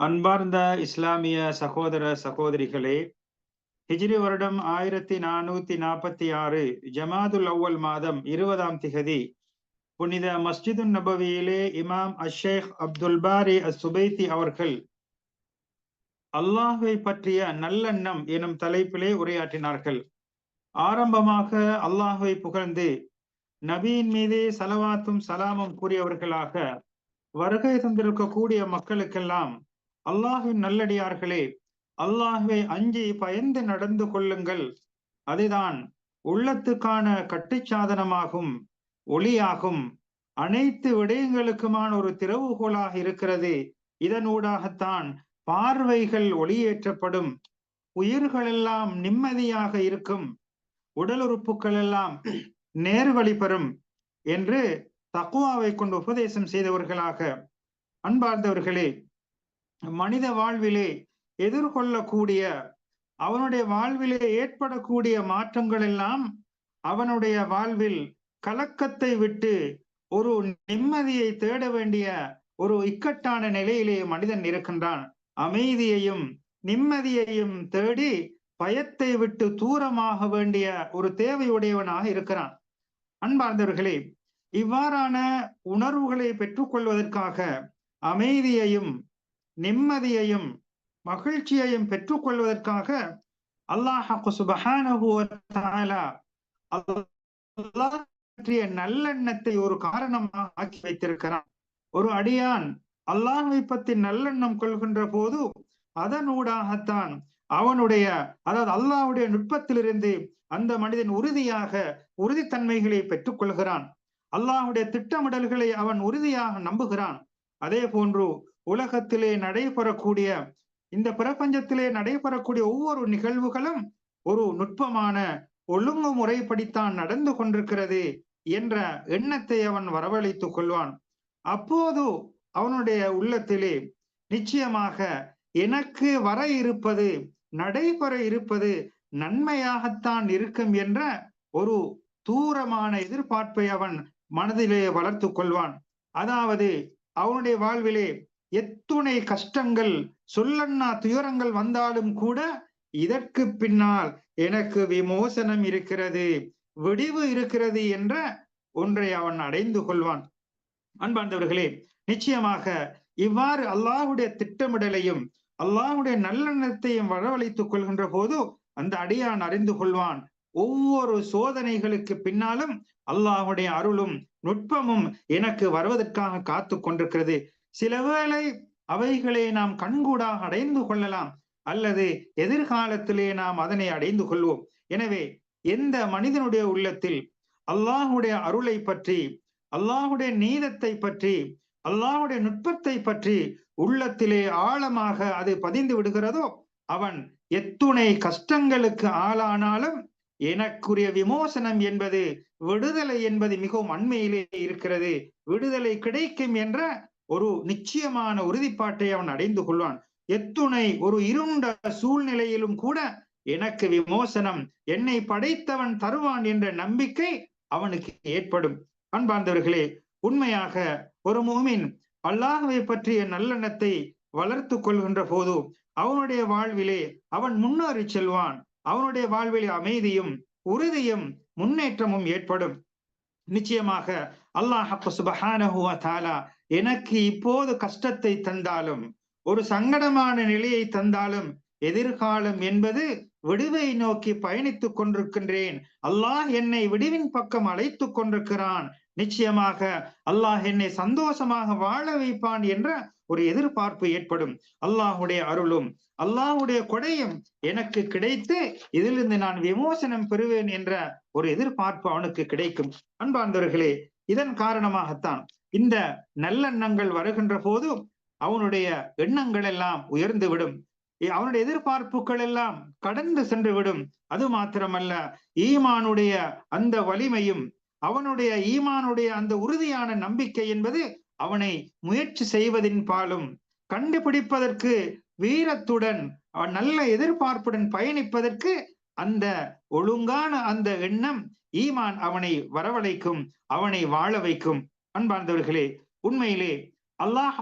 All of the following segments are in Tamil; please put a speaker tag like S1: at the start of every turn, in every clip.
S1: அன்பார்ந்த இஸ்லாமிய சகோதர சகோதரிகளே ஹிஜ்ரி வருடம் ஆயிரத்தி நானூத்தி நாற்பத்தி ஆறு ஜமாதுல் அவ்வல் மாதம் இருபதாம் திகதி புனித மஸ்ஜிது நபவியிலே இமாம் அஷேக் அப்துல் பாரி அசுபைத்தி அவர்கள் அல்லாஹை பற்றிய நல்லெண்ணம் எனும் தலைப்பிலே உரையாற்றினார்கள். ஆரம்பமாக அல்லாஹை புகழ்ந்து நபியின் மீதே சலவாத்தும் சலாமும் கூறியவர்களாக வருகை தந்திருக்கக்கூடிய மக்களுக்கெல்லாம் அல்லாஹின் நல்லடியார்களே அல்லாஹுவை அஞ்சி பயந்து நடந்து கொள்ளுங்கள். அதுதான் உள்ளத்துக்கான கட்டுச்சாதனமாகும் ஒளியாகும். அனைத்து விடயங்களுக்குமான ஒரு திறவுகோலாக இருக்கிறது. இதனூடாகத்தான் பார்வைகள் ஒளியேற்றப்படும். உயிர்களெல்லாம் நிம்மதியாக இருக்கும். உடல் உறுப்புகள் எல்லாம் நேர்வழி பெறும் என்று தக்குவாவை கொண்டு உபதேசம் செய்தவர்களாக அன்பார்ந்தவர்களே மனித வாழ்விலே எதிர்கொள்ளக்கூடிய அவனுடைய வாழ்விலே ஏற்படக்கூடிய மாற்றங்கள் எல்லாம் அவனுடைய வாழ்வில் கலக்கத்தை விட்டு ஒரு நிம்மதியை தேட வேண்டிய ஒரு இக்கட்டான நிலையிலே மனிதன் இருக்கின்றான். அமைதியையும் நிம்மதியையும் தேடி பயத்தை விட்டு தூரமாக வேண்டிய ஒரு தேவையுடையவனாக இருக்கிறான். அன்பார்ந்தவர்களே இவ்வாறான உணர்வுகளை பெற்றுக்கொள்வதற்காக அமைதியையும் நிம்மதியையும் மகிழ்ச்சியையும் பெற்றுக்கொள்வதற்காக அல்லாஹு பற்றிய நல்லெண்ணத்தை ஒரு காரணமாக ஆக்கி வைத்திருக்கிறான். ஒரு அடியான் அல்லாஹை பத்தி நல்லெண்ணம் கொள்கின்ற போது அதனூடாகத்தான் அவனுடைய அதாவது அல்லாஹுடைய நுட்பத்திலிருந்து அந்த மனிதன் உறுதியாக உறுதித்தன்மைகளை பெற்றுக் கொள்கிறான் அல்லாஹுடைய திட்டமிடல்களை அவன் உறுதியாக நம்புகிறான். அதே போன்று உலகத்திலே நடைபெறக்கூடிய இந்த பிரபஞ்சத்திலே நடைபெறக்கூடிய ஒவ்வொரு நிகழ்வுகளும் ஒரு நுட்பமான ஒழுங்கு முறைப்படித்தான் நடந்து கொண்டிருக்கிறது என்ற எண்ணத்தை அவன் வரவழைத்துக் கொள்வான். அப்போது அவனுடைய உள்ளத்திலே நிச்சயமாக எனக்கு வர இருப்பது நடைபெற இருப்பது நன்மையாகத்தான் இருக்கும் என்ற ஒரு தூரமான எதிர்பார்ப்பை அவன் மனதிலே வளர்த்து கொள்வான். அதாவது அவனுடைய வாழ்விலே எத்துணை கஷ்டங்கள் சொல்லண்ணா துயரங்கள் வந்தாலும் கூட இதற்கு பின்னால் எனக்கு விமோசனம் இருக்கிறது விடிவு இருக்கிறது என்ற ஒன்றை அவன் அடைந்து கொள்வான். அன்பார்ந்தவர்களே நிச்சயமாக இவ்வாறு அல்லாஹுடைய திட்டமிடலையும் அல்லாஹுடைய நல்லெண்ணத்தையும் வரவழைத்துக் கொள்கின்ற போது அந்த அடியான் அறிந்து கொள்வான். ஒவ்வொரு சோதனைகளுக்கு பின்னாலும் அல்லாஹுடைய அருளும் நுட்பமும் எனக்கு வருவதற்காக காத்து கொண்டிருக்கிறது. சிலவேளை அவைகளை நாம் கண்கூடாக அடைந்து கொள்ளலாம் அல்லது எதிர்காலத்திலே நாம் அதனை அடைந்து கொள்வோம். எனவே எந்த மனிதனுடைய உள்ளத்தில் அல்லாஹுடைய அருளை பற்றி அல்லாஹுடைய நீதத்தை பற்றி அல்லாஹுடைய நுட்பத்தை பற்றி உள்ளத்திலே ஆழமாக அது பதிந்து விடுகிறதோ அவன் எத்துணை கஷ்டங்களுக்கு ஆளானாலும் எனக்குரிய விமோசனம் என்பது விடுதலை என்பது மிகவும் அண்மையிலே இருக்கிறது. விடுதலை கிடைக்கும் என்ற ஒரு நிச்சயமான உறுதிப்பாட்டை அவன் அடைந்து கொள்வான். எத்துணை ஒரு இருண்ட சூழ்நிலையிலும் கூட எனக்கு விமோசனம் என்னை படைத்தவன் தருவான் என்ற நம்பிக்கை அவனுக்கு ஏற்படும். அன்பார்ந்தவர்களே உண்மையாக ஒரு மூமின் அல்லாஹவை பற்றிய நல்லெண்ணத்தை வளர்த்து கொள்கின்ற போது அவனுடைய வாழ்விலே அவன் முன்னேறி செல்வான். அவனுடைய வாழ்விலே அமைதியும் உறுதியும் முன்னேற்றமும் ஏற்படும். நிச்சயமாக அல்லாஹ் சுபஹானஹுவ தாலா எனக்கு இப்போது கஷ்டத்தை தந்தாலும் ஒரு சங்கடமான நிலையை தந்தாலும் எதிர்காலம் என்பது விடுவை நோக்கி பயணித்துக் கொண்டிருக்கின்றேன். அல்லாஹ் என்னை விடுவின் பக்கம் அழைத்து கொண்டிருக்கிறான். நிச்சயமாக அல்லாஹ் என்னை சந்தோஷமாக வாழ வைப்பான் என்ற ஒரு எதிர்பார்ப்பு ஏற்படும். அல்லாஹுடைய அருளும் அல்லாஹுடைய கொடையும் எனக்கு கிடைத்து இதிலிருந்து நான் விமோசனம் பெறுவேன் என்ற ஒரு எதிர்பார்ப்பு அவனுக்கு கிடைக்கும். அன்பார்ந்தவர்களே இதன் காரணமாகத்தான் இந்த நல்லெண்ணங்கள் வருகின்ற போது அவனுடைய எண்ணங்கள் எல்லாம் உயர்ந்து விடும் அவனுடைய எதிர்பார்ப்புகள் எல்லாம் கடந்து சென்று விடும் அது மாத்திரமல்ல ஈமானுடைய அந்த வலிமையும் அவனுடைய ஈமானுடைய அந்த உறுதியான நம்பிக்கை என்பது அவனை முயற்சி செய்வதின் பாலும். கண்டுபிடிப்பதற்கு வீரத்துடன் நல்ல எதிர்பார்ப்புடன் பயணிப்பதற்கு அந்த ஒழுங்கான அந்த எண்ணம் ஈமான் அவனை வரவழைக்கும் அவனை வாழ வைக்கும். அன்பார்ந்தவர்களே உண்மையிலே அல்லாஹ்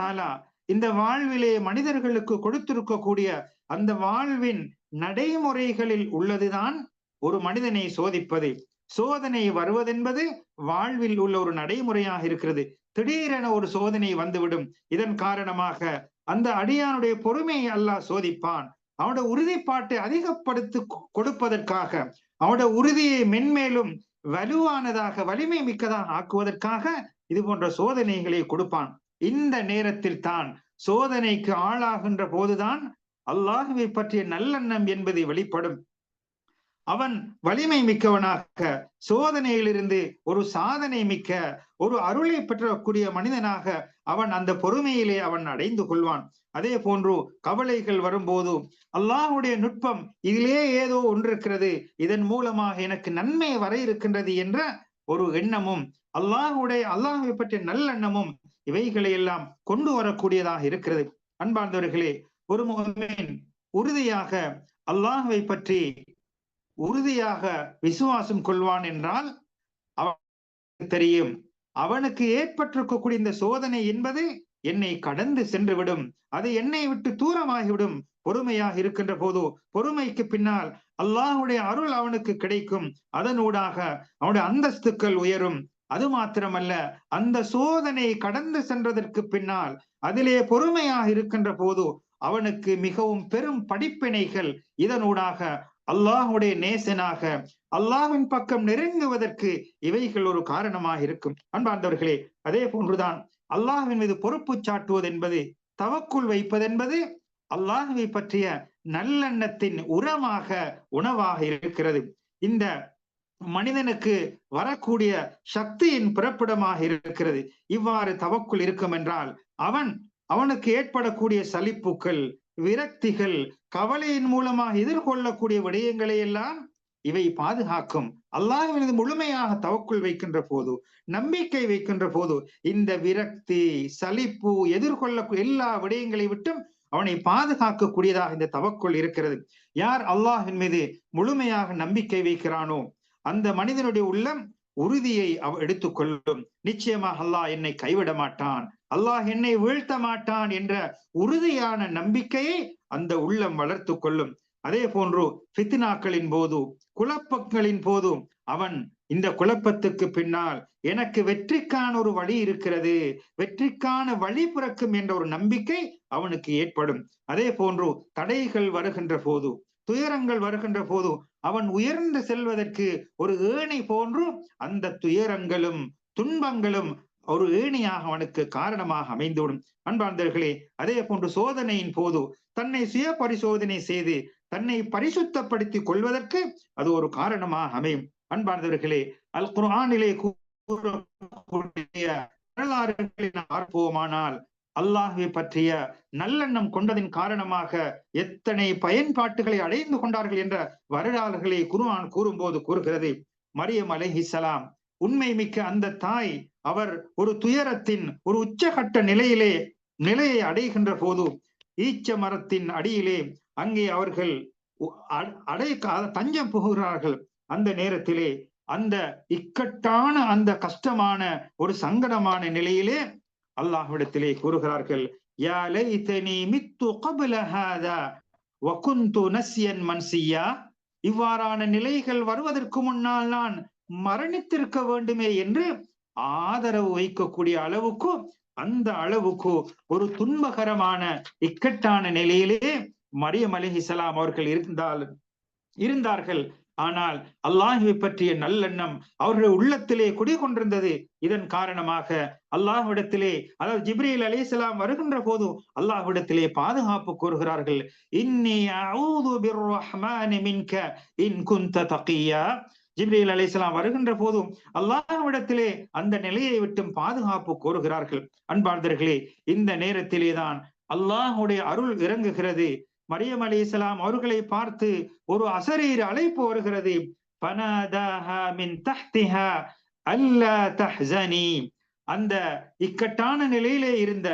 S1: தாலா இந்த வாழ்விலே மனிதர்களுக்கு கொடுத்திருக்கக்கூடிய அந்த வாழ்வின் நடைமுறைகளில் உள்ளதுதான் ஒரு மனிதனை சோதிப்பது. சோதனை வருவதென்பது வாழ்வில் உள்ள ஒரு நடைமுறையாக இருக்கிறது. திடீரென ஒரு சோதனை வந்துவிடும். இதன் காரணமாக அந்த அடியானுடைய பொறுமையை அல்லாஹ் சோதிப்பான். அவனோட உறுதிப்பாட்டை அதிகப்படுத்தி கொடுப்பதற்காக அவனோட உறுதியை மென்மேலும் வலுவானதாக வலிமை மிக்கதாக ஆக்குவதற்காக இது போன்ற சோதனைகளை கொடுப்பான். இந்த நேரத்தில் தான் சோதனைக்கு ஆளாகின்ற போதுதான் அல்லாஹுவை பற்றிய நல்லெண்ணம் என்பது வெளிப்படும். அவன் வலிமை மிக்கவனாக சோதனையிலிருந்து ஒரு சாதனை மிக்க ஒரு அருளை பெற்றக்கூடிய மனிதனாக அவன் அந்த பொறுமையிலே அவன் அடைந்து கொள்வான். அதே போன்று கவலைகள் வரும்போது அல்லாஹுடைய நுட்பம் இதிலே ஏதோ ஒன்றிருக்கிறது. இதன் மூலமாக எனக்கு நன்மை வர இருக்கின்றது என்ற ஒரு எண்ணமும் அல்லாஹுடைய அல்லாஹை பற்றிய நல்லெண்ணமும் இவைகளை எல்லாம் கொண்டு வரக்கூடியதாக இருக்கிறது. அன்பார்ந்தவர்களே ஒரு முகமேன் உறுதியாக அல்லாஹுவை பற்றி உறுதியாக விசுவாசம் கொள்வான் என்றால் அவன் தெரியும். அவனுக்கு ஏற்பட்டிருக்கக்கூடிய இந்த சோதனை என்பது என்னை கடந்து சென்று விடும் அது என்னை விட்டு தூரமாகிவிடும். பொறுமையாக இருக்கின்ற போது பொறுமைக்கு பின்னால் அல்லாஹுடைய அருள் அவனுக்கு கிடைக்கும். அதனூடாக அவனுடைய அந்தஸ்துக்கள் உயரும். அது மாத்திரமல்ல அந்த சோதனை கடந்து சென்றதற்கு பின்னால் அதிலே பொறுமையாக இருக்கின்ற போது அவனுக்கு மிகவும் பெரும் படிப்பினைகள். இதனூடாக அல்லாஹுடைய நேசனாக அல்லாஹின் பக்கம் நெருங்குவதற்கு இவைகள் ஒரு காரணமாக இருக்கும். அன்பார்ந்தவர்களே அதே போன்றுதான் அல்லாஹின் மீது பொறுப்பு சாட்டுவது என்பது தவக்குள் வைப்பது என்பது அல்லாஹுவை பற்றிய நல்லெண்ணத்தின் உரமாக உணவாக இருக்கிறது. இந்த மனிதனுக்கு வரக்கூடிய சக்தியின் பிறப்பிடமாக இருக்கிறது. இவ்வாறு தவக்குள் இருக்கும் என்றால் அவன் அவனுக்கு ஏற்படக்கூடிய சலிப்புக்கள் விரக்திகள் கவலையின் மூலமாக எதிர்கொள்ளக்கூடிய விடயங்களை எல்லாம் இவை பாதுகாக்கும். அல்லாஹ் முழுமையாக தவக்குள் வைக்கின்ற போது நம்பிக்கை வைக்கின்ற போது இந்த விரக்தி சலிப்பு எதிர்கொள்ள எல்லா விடயங்களை விட்டும் அவனை பாதுகாக்கக்கூடியதாக இந்த தவக்குள் இருக்கிறது. யார் அல்லாஹின் மீது முழுமையாக நம்பிக்கை வைக்கிறானோ அந்த மனிதனுடைய உள்ளம் உறுதியை அவ எடுத்துக்கொள்ளும். நிச்சயமாக அல்லாஹ் என்னை கைவிட மாட்டான். அல்லாஹ் என்னை வீழ்த்த மாட்டான் என்ற உறுதியான நம்பிக்கையை அந்த உள்ளம் வளர்த்து கொள்ளும். அதே போன்று பித்தினாக்களின் போது குழப்பங்களின் போதும் அவன் இந்த குழப்பத்துக்கு பின்னால் எனக்கு வெற்றிக்கான ஒரு வழி இருக்கிறது வெற்றிக்கான வழி பிறக்கும் என்ற ஒரு நம்பிக்கை அவனுக்கு ஏற்படும். அதே போன்று தடைகள் வருகின்ற போது துயரங்கள் வருகின்ற போது அவன் உயர்ந்து செல்வதற்கு ஒரு ஏணி போன்று அந்த துயரங்களும் துன்பங்களும் ஒரு ஏணியாக அவனுக்கு காரணமாக அமைந்துவிடும். அன்பார்ந்தர்களே அதே போன்று சோதனையின் போது தன்னை சுய பரிசோதனை செய்து தன்னை பரிசுத்தப்படுத்திக் கொள்வதற்கு அது ஒரு காரணமாக அமையும். அன்பார்ந்தவர்களே அல் குரானிலே கூறக்கூடிய வரலாறுகளை பார்ப்போமானால் அல்லாஹை பற்றிய நல்லெண்ணம் கொண்டதின் காரணமாக எத்தனை பயன்பாட்டுகளை அடைந்து கொண்டார்கள் என்ற வரலாறுகளை குருவான் கூறும்போது கூறுகிறது. மரியம் அலஹிசலாம் உண்மை மிக்க அந்த தாய் அவர் ஒரு துயரத்தின் ஒரு உச்சகட்ட நிலையிலே நிலையை அடைகின்ற போது ஈச்ச மரத்தின் அடியிலே அங்கே அவர்கள் அடை தஞ்சம் புகுகிறார்கள். அந்த நேரத்திலே அந்த இக்கட்டான அந்த கஷ்டமான ஒரு சங்கடமான நிலையிலே அல்லாஹ்விடத்திலே கூறுகிறார்கள் யா லைதனி மித்து கபல ஹாதா வகுந்து நஸ்யன் மன்சியா இவ்வாறான நிலைகள் வருவதற்கு முன்னால் நான் மரணித்திருக்க வேண்டுமே என்று ஆதரவு வைக்கக்கூடிய அளவுக்கு அந்த அளவுக்கு ஒரு துன்பகரமான இக்கட்டான நிலையிலே மரியம் அலிஹிசலாம் அவர்கள் இருந்தால் இருந்தார்கள். ஆனால் அல்லாஹுவை பற்றிய நல்லெண்ணம் அவர்களுடைய உள்ளத்திலே குடிகொண்டிருந்தது. இதன் காரணமாக அல்லாஹ்விடத்திலே அதாவது ஜிப்ரீல் அலிசலாம் வருகின்ற போது அல்லாஹ்விடத்திலே பாதுகாப்பு கூறுகிறார்கள் இன்னி அஊது பிர்ரஹ்மானி மின்க இன் குந்த தகியா ஜிப்ரீல் அலிஸ்லாம் வருகின்ற போதும் அல்லாஹ்விடத்திலே அந்த நிலையை விட்டும் பாதுகாப்பு கோருகிறார்கள். அன்பார்ந்தர்களே இந்த நேரத்திலே தான் அல்லாஹுடைய அருள் இறங்குகிறது. மரியம் அலி இஸ்லாம் அவர்களை பார்த்து ஒரு அசரீர் அழைப்பு வருகிறது. அந்த இக்கட்டான நிலையிலே இருந்த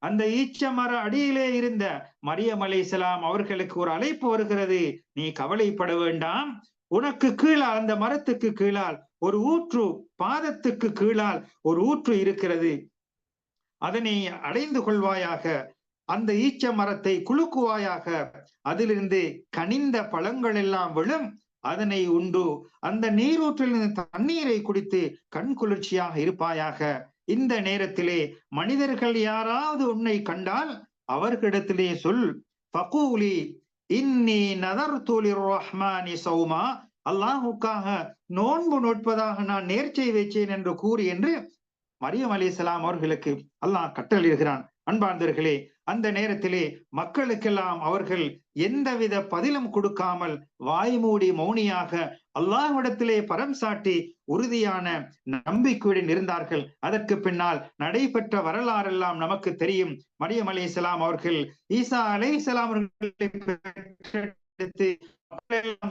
S1: அந்த ஈச்ச மர அடியிலே இருந்த மரியம் அலி இஸ்லாம் அவர்களுக்கு ஒரு அழைப்பு வருகிறது. நீ கவலைப்பட வேண்டாம். உனக்கு கீழால் அந்த மரத்துக்கு கீழால் ஒரு ஊற்று பாதத்துக்கு கீழால் ஒரு ஊற்று இருக்கிறது. அதனை அடைந்து கொள்வாயாக. அந்த ஈச்ச மரத்தை குலுக்குவாயாக. அதிலிருந்து கனிந்த பழங்கள் எல்லாம் விழும். அதனை உண்டு. அந்த நீரூற்றிலிருந்து தண்ணீரை குடித்து கண் குளிர்ச்சியாக இருப்பாயாக. இந்த நேரத்திலே மனிதர்கள் யாராவது உன்னை கண்டால் அவர்களிடத்திலே சொல் பகூலி இன்னி நதர் தூளிர் ரஹ்மானி சௌமா அல்லாஹுக்காக நோன்பு நோட்பதாக நான் நேர்ச்சை வைச்சேன் என்று கூறி என்று மரியம் அலி இஸ்லாம் அவர்களுக்கு அல்லாஹ் கட்டளிடுகிறான் அன்பார்ந்தர்களே அந்த நேரத்திலே மக்களுக்கெல்லாம் அவர்கள் எந்தவித பதிலும் கொடுக்காமல் வாய்மூடி மௌனியாக அல்லாஹ்விடத்திலே பரம் சாட்டி உறுதியான நம்பிக்கையுடன் இருந்தார்கள். அதற்கு பின்னால் நடைபெற்ற வரலாறெல்லாம் நமக்கு தெரியும். மரியம் அலி இஸ்லாம் அவர்கள் ஈசா அலை இஸ்லாம்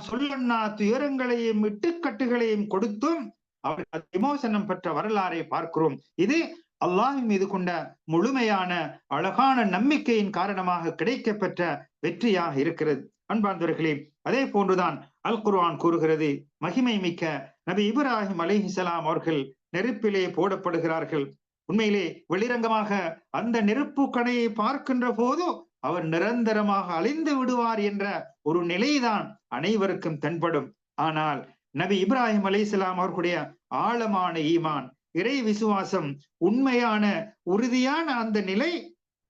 S1: சொல்லண்ணா துயரங்களையும் இட்டுக்கட்டுகளையும் கொடுத்தும் அவர்கள் விமோசனம் பெற்ற வரலாறை பார்க்கிறோம். இது அல்லாஹின் மீது கொண்ட முழுமையான அழகான நம்பிக்கையின் காரணமாக கிடைக்கப்பெற்ற வெற்றியாக இருக்கிறது. அன்பார்ந்தவர்களே அதே போன்றுதான் அல் குர்ஆன் கூறுகிறது மகிமை மிக்க நபி இப்ராஹிம் அலிஹிசலாம் அவர்கள் நெருப்பிலே போடப்படுகிறார்கள். உண்மையிலே வெளிரங்கமாக அந்த நெருப்பு கடையை பார்க்கின்ற போது அவர் நிரந்தரமாக அழிந்து விடுவார் என்ற ஒரு நிலைதான் அனைவருக்கும் தென்படும். ஆனால் நபி இப்ராஹிம் அலிசலாம் அவர்களுடைய ஆழமான ஈமான் இறை விசுவாசம் உண்மையான உறுதியான அந்த நிலை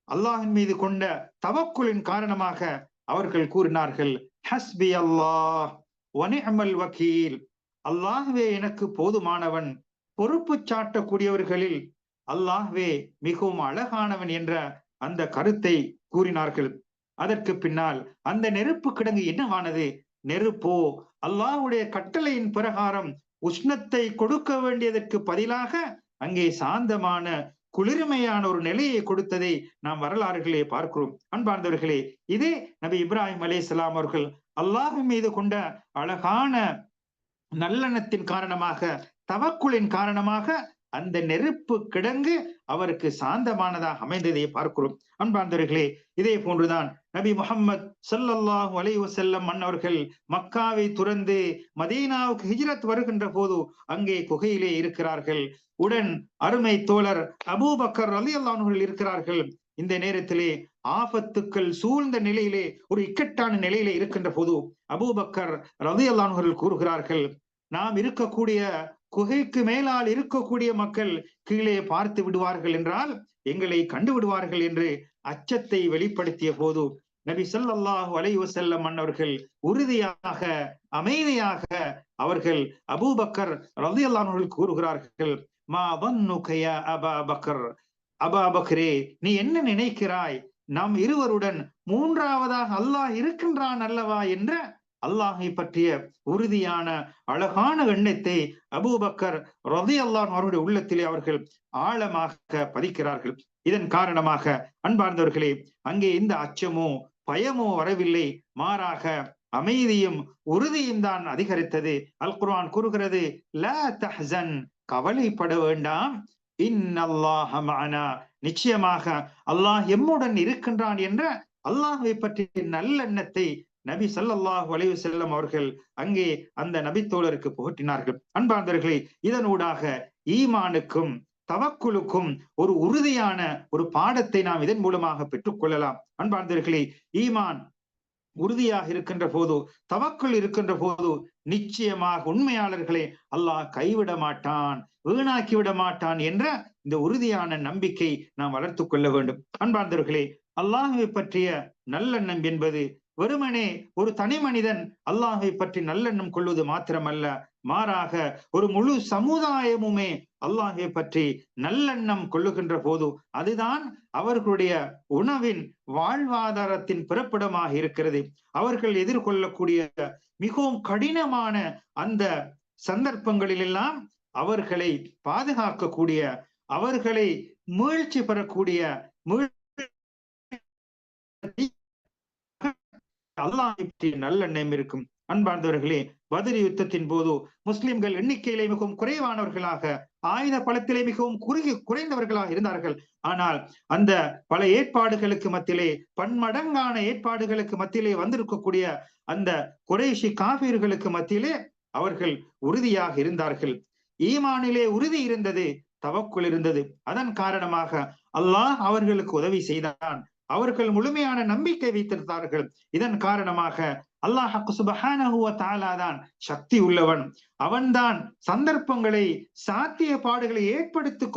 S1: அல்லாஹின் மீது கொண்ட தவக்குலின் காரணமாக அவர்கள் கூறினார்கள் ஹஸ்பி அல்லாஹ் வனிஅமல் வக்கீல் அல்லாஹ்வே எனக்கு போதுமானவன். பொறுப்பு சாட்டக்கூடியவர்களில் அல்லாஹ்வே மிகவும் அழகானவன் என்ற அந்த கருத்தை கூறினார்கள். அதற்கு பின்னால் அந்த நெருப்பு கிடங்கு என்னவானது? நெருப்போ? அல்லாஹுடைய கட்டளையின் பிரகாரம் உஷ்ணத்தை கொடுக்க வேண்டியதற்கு பதிலாக அங்கே சாந்தமான குளிர்மையான ஒரு நிலையை கொடுத்ததை நாம் வரலாறுகளே பார்க்கிறோம். அன்பார்ந்தவர்களே இதே நபி இப்ராஹிம் அலே அவர்கள் அல்லாஹ் மீது கொண்ட அழகான நல்லெண்ணத்தின் காரணமாக தவக்குளின் காரணமாக அந்த நெருப்பு கிடங்கு அவருக்கு சாந்தமானதாக அமைந்ததை பார்க்கிறோம். அன்பார்ந்தவர்களே இதே போன்றுதான் நபி முகம்மது சல்லல்லாஹு அலை வசல்லம் மன்னவர்கள் மக்காவை துறந்து மதீனாவுக்கு ஹிஜ்ரத் வருகின்ற போது அங்கே குகையிலே இருக்கிறார்கள். உடன் அருமை தோழர் அபூபக்கர் அலி அல்லானவர்கள் இருக்கிறார்கள். இந்த நேரத்திலே ஆபத்துக்கள் சூழ்ந்த நிலையிலே ஒரு இக்கட்டான நிலையிலே இருக்கின்ற போது அபூபக்கர் ரதி அல்லான்கள் கூறுகிறார்கள் நாம் இருக்கக்கூடிய குகைக்கு மேலால் இருக்கக்கூடிய மக்கள் கீழே பார்த்து விடுவார்கள் என்றால் எங்களை கண்டு விடுவார்கள் என்று அச்சத்தை வெளிப்படுத்திய போது நபி சொல்லாஹு அலைஹி வஸல்லம் அன்னவர்கள் உறுதியாக அமைதியாக அவர்கள் அபூபக்கர் ரலியல்லாஹு அன்ஹு கூறுகிறார்கள் மா வன்னுக அபா பக்கர்? அபா பக்ரே நீ என்ன நினைக்கிறாய்? நாம் இருவருடன் மூன்றாவதாக அல்லாஹ் இருக்கின்றான் அல்லவா? என்ற அல்லாஹை பற்றிய உறுதியான அழகான எண்ணத்தை அபூபக்கர் ரதி அல்லான் அவருடைய உள்ளத்திலே அவர்கள் ஆழமாக பதிக்கிறார்கள். இதன் காரணமாக அன்பார்ந்தவர்களே அங்கே எந்த அச்சமோ பயமோ வரவில்லை. மாறாக அமைதியும் உறுதியும் தான் அதிகரித்தது. அல் குர்ஆன் கூறுகிறது ல தஹன் கவலைப்பட வேண்டாம். இன்னல்லாஹமானா நிச்சயமாக அல்லாஹ் எம்முடன் இருக்கின்றான் என்ற அல்லாஹை பற்றிய நல்லெண்ணத்தை நபி சல்லாஹ் அலைஹி செல்லம் அவர்கள் அங்கே அந்த நபித்தோழருக்கு புகட்டினார்கள். அன்பார்ந்தவர்களே இதனூடாக ஈமானுக்கும் தவக்குலுக்கும் ஒரு உறுதியான ஒரு பாடத்தை நாம் இதன் மூலமாக பெற்றுக்கொள்ளலாம் அன்பார்ந்தவர்களே ஈமான் உறுதியாக இருக்கின்ற போது தவக்குள் இருக்கின்ற போது நிச்சயமாக உண்மையாளர்களை அல்லாஹ் கைவிட மாட்டான் வீணாக்கி விட மாட்டான் என்ற இந்த உறுதியான நம்பிக்கை நாம் வளர்த்து கொள்ள வேண்டும். அன்பார்ந்தவர்களே அல்லாஹுவை பற்றிய நல்லெண்ணம் என்பது வெறுமனே ஒரு தனி மனிதன் அல்லாஹை பற்றி நல்லெண்ணம் கொள்வது மாத்திரமல்ல மாறாக ஒரு முழு சமுதாயமுமே அல்லாஹை பற்றி நல்லெண்ணம் கொள்ளுகின்ற போது அதுதான் அவர்களுடைய உணவின் வாழ்வாதாரத்தின் பிறப்பிடமாக இருக்கிறது. அவர்கள் எதிர்கொள்ளக்கூடிய மிகவும் கடினமான அந்த சந்தர்ப்பங்களிலெல்லாம் அவர்களை பாதுகாக்கக்கூடிய அவர்களை மீழ்ச்சி பெறக்கூடிய மீழ் அல்லாஹ் பற்றிய நல்லெண்ணம் இருக்கும். அன்பார்ந்தவர்களே பதிரி யுத்தத்தின் போது முஸ்லிம்கள் எண்ணிக்கையிலே மிகவும் குறைவானவர்களாக ஆயுத பலத்திலே மிகவும் குறுகி குறைந்தவர்களாக இருந்தார்கள். ஆனால் அந்த பல ஏற்பாடுகளுக்கு மத்தியிலே பன்மடங்கான ஏற்பாடுகளுக்கு மத்தியிலே வந்திருக்கக்கூடிய அந்த குறைஷி காபீர்களுக்கு மத்தியிலே அவர்கள் உறுதியாக இருந்தார்கள். ஈமானிலே உறுதி இருந்தது தவக்குள் இருந்தது. அதன் காரணமாக அல்லாஹ் அவர்களுக்கு உதவி செய்தான். அவர்கள் முழுமையான நம்பிக்கை வைத்திருந்தார்கள். இதன் காரணமாக அல்லாஹ் சுபஹானஹுவ தான் சக்தி உள்ளவன். அவன்தான் சந்தர்ப்பங்களை சாத்திய பாடுகளை ஏற்படுத்தி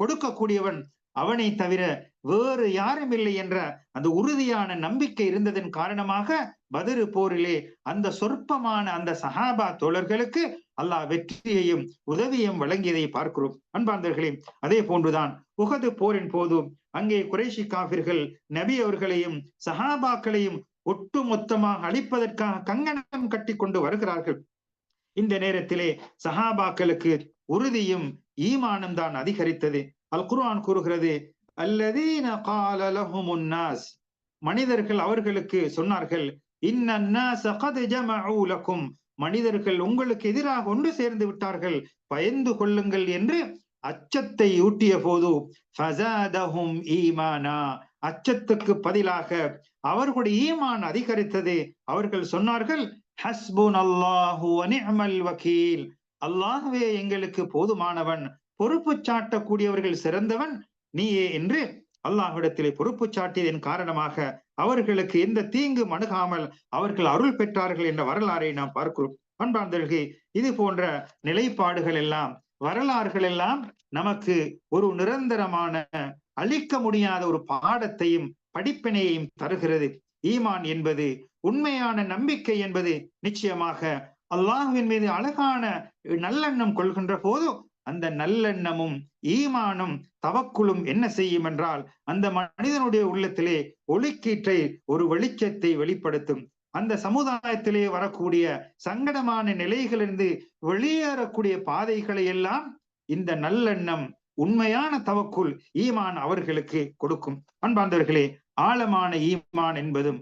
S1: கொடுக்கக்கூடியவன். அவனை தவிர வேறு யாரும் இல்லை என்ற அந்த உறுதியான நம்பிக்கை இருந்ததன் காரணமாக பதிரு போரிலே அந்த சொற்பமான அந்த சஹாபா தோழர்களுக்கு அல்லாஹ் வெற்றியையும் உதவியும் வழங்கியதை பார்க்கிறோம். அன்பார்ந்தர்களே அதே போன்றுதான் உகது போரின் போதும் அங்கே குறைஷி காபிர்கள் நபி அவர்களையும் சஹாபாக்களையும் ஒட்டு மொத்தமாக அழிப்பதற்காக கங்கணம் கட்டி கொண்டு வருகிறார்கள். இந்த நேரத்திலே சஹாபாக்களுக்கு உறுதியும் ஈமானம் தான் அதிகரித்தது. அல் குர்ஆன் கூறுகிறது அல்லதீன கால லஹுமுன்னாஸ் மனிதர்கள் அவர்களுக்கு சொன்னார்கள் லக்கும் மனிதர்கள் உங்களுக்கு எதிராக ஒன்று சேர்ந்து விட்டார்கள். பயந்து கொள்ளுங்கள் என்று அச்சத்தை ஊட்டிய போது ஈமானா. அச்சத்துக்கு பதிலாக அவர்களுடைய ஈமான் அதிகரித்தது அவர்கள் சொன்னார்கள் ஹஸ்புன் அல்லாஹு அனிஅமல் வக்கீல் அல்லாஹுவே எங்களுக்கு போதுமானவன் பொறுப்பு சாட்டக்கூடியவர்கள் சிறந்தவன் நீயே என்று அல்லாஹ்விடத்திலே பொறுப்பு சாட்டியதன் காரணமாக அவர்களுக்கு எந்த தீங்கு அணுகாமல் அவர்கள் அருள் பெற்றார்கள் என்ற வரலாறை நாம் பார்க்கிறோம். அன்பார்ந்தவர்களே இது போன்ற நிலைப்பாடுகள் எல்லாம் வரலாறுகள் எல்லாம் நமக்கு ஒரு நிரந்தரமான அழிக்க முடியாத ஒரு பாடத்தையும் படிப்பினையையும் தருகிறது. ஈமான் என்பது உண்மையான நம்பிக்கை என்பது நிச்சயமாக அல்லாஹுவின் மீது அழகான நல்லெண்ணம் கொள்கின்ற போது அந்த நல்லெண்ணமும் ஈமானும் தவக்குளும் என்ன செய்யும் என்றால் அந்த மனிதனுடைய உள்ளத்திலே ஒளிக்கீற்றை ஒரு வெளிச்சத்தை வெளிப்படுத்தும். அந்த சமுதாயத்திலே வரக்கூடிய சங்கடமான நிலைகளிலிருந்து வெளியேறக்கூடிய பாதைகளை எல்லாம் இந்த நல்லெண்ணம் உண்மையான தவக்குள் ஈமான் அவர்களுக்கு கொடுக்கும். அன்பார்ந்தவர்களே ஆழமான ஈமான் என்பதும்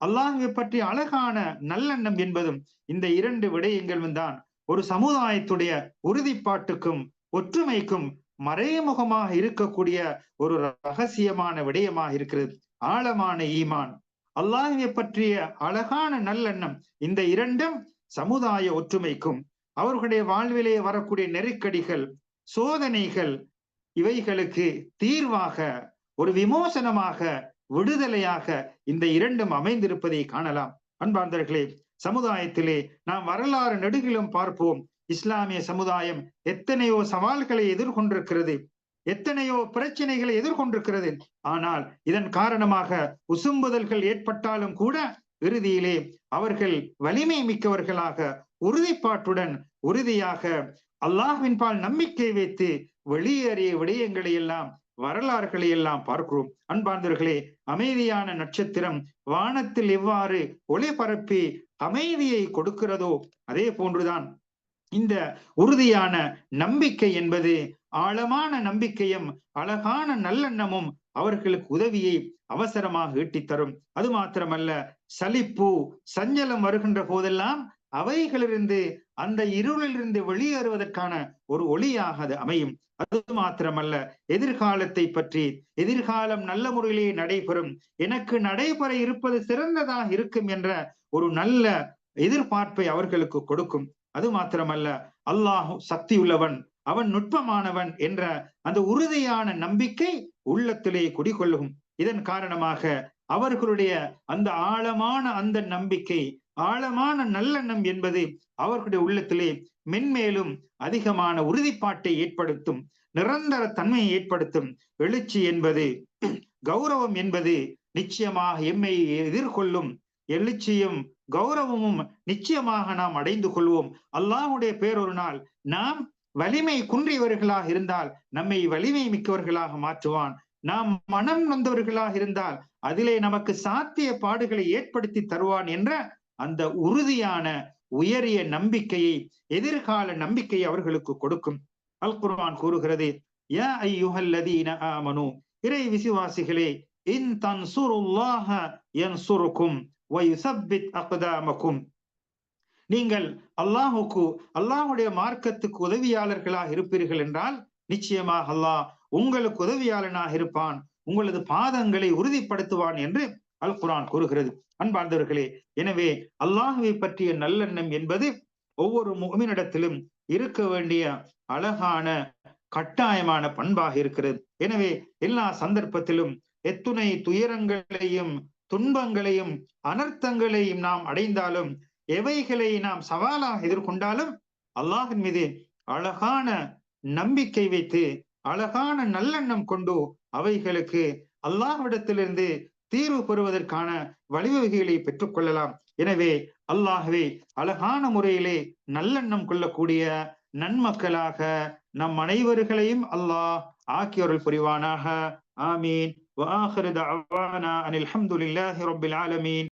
S1: அல்லாஹுவை பற்றி அழகான நல்லெண்ணம் என்பதும் இந்த இரண்டு விடயங்களும் தான் ஒரு சமுதாயத்துடைய உறுதிப்பாட்டுக்கும் ஒற்றுமைக்கும் மறைமுகமாக இருக்கக்கூடிய ஒரு ரகசியமான விடயமாக இருக்கிறது. ஆழமான ஈமான். அல்லாஹுவை பற்றிய அழகான நல்லெண்ணம் இந்த இரண்டும் சமுதாய ஒற்றுமைக்கும் அவர்களுடைய வாழ்விலே வரக்கூடிய நெருக்கடிகள் சோதனைகள் இவைகளுக்கு தீர்வாக ஒரு விமோசனமாக விடுதலையாக இந்த இரண்டும் அமைந்திருப்பதை காணலாம். அன்பார்ந்தர்களே சமுதாயத்திலே நாம் வரலாறு நெடுகிலும் பார்ப்போம். இஸ்லாமிய சமுதாயம் எத்தனையோ சவால்களை எதிர்கொண்டிருக்கிறது. எத்தனையோ பிரச்சனைகளை எதிர்கொண்டிருக்கிறது. ஆனால் இதன் காரணமாக உசும்புதல்கள் ஏற்பட்டாலும் கூட இறுதியிலே அவர்கள் வலிமை மிக்கவர்களாக உறுதிப்பாட்டுடன் உறுதியாக அல்லாஹின் பால் நம்பிக்கை வைத்து வெளியேறிய விடயங்களை எல்லாம் வரலாறுகளை எல்லாம் பார்க்கிறோம். அன்பார்ந்தவர்களே அமைதியான நட்சத்திரம் வானத்தில் எவ்வாறு ஒளிபரப்பி அமைதியை கொடுக்கிறதோ அதே போன்றுதான் இந்த உறுதியான நம்பிக்கை என்பது ஆழமான நம்பிக்கையும் அழகான நல்லெண்ணமும் அவர்களுக்கு உதவியை அவசரமாக ஈட்டித்தரும் அது மாத்திரமல்ல சலிப்பு சஞ்சலம் வருகின்ற போதெல்லாம் அவைகளிலிருந்து அந்த இருளிலிருந்து வெளியேறுவதற்கான ஒரு ஒளியாக அது அமையும். அது மாத்திரமல்ல எதிர்காலத்தை பற்றி எதிர்காலம் நல்ல முறையிலே நடைபெறும். எனக்கு நடைபெற இருப்பது சிறந்ததாக இருக்கும் என்ற ஒரு நல்ல எதிர்பார்ப்பை அவர்களுக்கு கொடுக்கும். அது மாத்திரமல்ல அல்லாஹு சக்தி உள்ளவன் அவன் நுட்பமானவன் என்ற அந்த உறுதியான நம்பிக்கை உள்ளத்திலே குடிகொள்ளும். இதன் காரணமாக அவர்களுடைய அந்த ஆழமான அந்த நம்பிக்கை ஆழமான நல்லெண்ணம் என்பது அவர்களுடைய உள்ளத்திலே மென்மேலும் அதிகமான உறுதிப்பாட்டை ஏற்படுத்தும் நிரந்தர தன்மையை ஏற்படுத்தும். எழுச்சி என்பது கௌரவம் என்பது நிச்சயமாக எம்மை எதிர்கொள்ளும். எழுச்சியும் கௌரவமும் நிச்சயமாக நாம் அடைந்து கொள்வோம். அல்லாஹுடைய பேரொரு நாள் நாம் வலிமை குன்றியவர்களாக இருந்தால் நம்மை வலிமை மிக்கவர்களாக மாற்றுவான். நாம் மனம் நொந்தவர்களாக இருந்தால் அதிலே நமக்கு சாத்திய பாடுகளை ஏற்படுத்தி தருவான் என்ற அந்த உறுதியான உயரிய நம்பிக்கையை எதிர்கால நம்பிக்கையை அவர்களுக்கு கொடுக்கும். அல் குர்வான் கூறுகிறது ஆமனு இறை விசுவாசிகளே இன் தன் சுருல்லாக என் சுருக்கும் அகதாமக்கும். நீங்கள் அல்லாஹுக்கு அல்லாஹுடைய மார்க்கத்துக்கு உதவியாளர்களாக இருப்பீர்கள் என்றால் நிச்சயமாக அல்லாஹ் உங்களுக்கு உதவியாளனாக இருப்பான். உங்களது பாதங்களை உறுதிப்படுத்துவான் என்று அல் குரான் கூறுகிறது. அன்பார்ந்தவர்களே எனவே அல்லாஹுவை பற்றிய நல்லெண்ணம் என்பது ஒவ்வொரு முகமினிடத்திலும் இருக்க வேண்டிய அழகான கட்டாயமான பண்பாக இருக்கிறது. எனவே எல்லா சந்தர்ப்பத்திலும் எத்துணை துயரங்களையும் துன்பங்களையும் அனர்த்தங்களையும் நாம் அடைந்தாலும் எவைகளை நாம் சவாலாக எதிர்கொண்டாலும் அல்லாஹின் மீது அழகான நம்பிக்கை வைத்து அழகான நல்லெண்ணம் கொண்டு அவைகளுக்கு அல்லாஹ்விடத்திலிருந்து தீர்வு பெறுவதற்கான வழிவகைகளை பெற்றுக்கொள்ளலாம் எனவே அல்லாகவே அழகான முறையிலே நல்லெண்ணம் கொள்ளக்கூடிய நன்மக்களாக நம் அனைவர்களையும் அல்லாஹ் ஆக்கியோர்கள் புரிவானாக. ஆமீன். வாஹிரு அனில்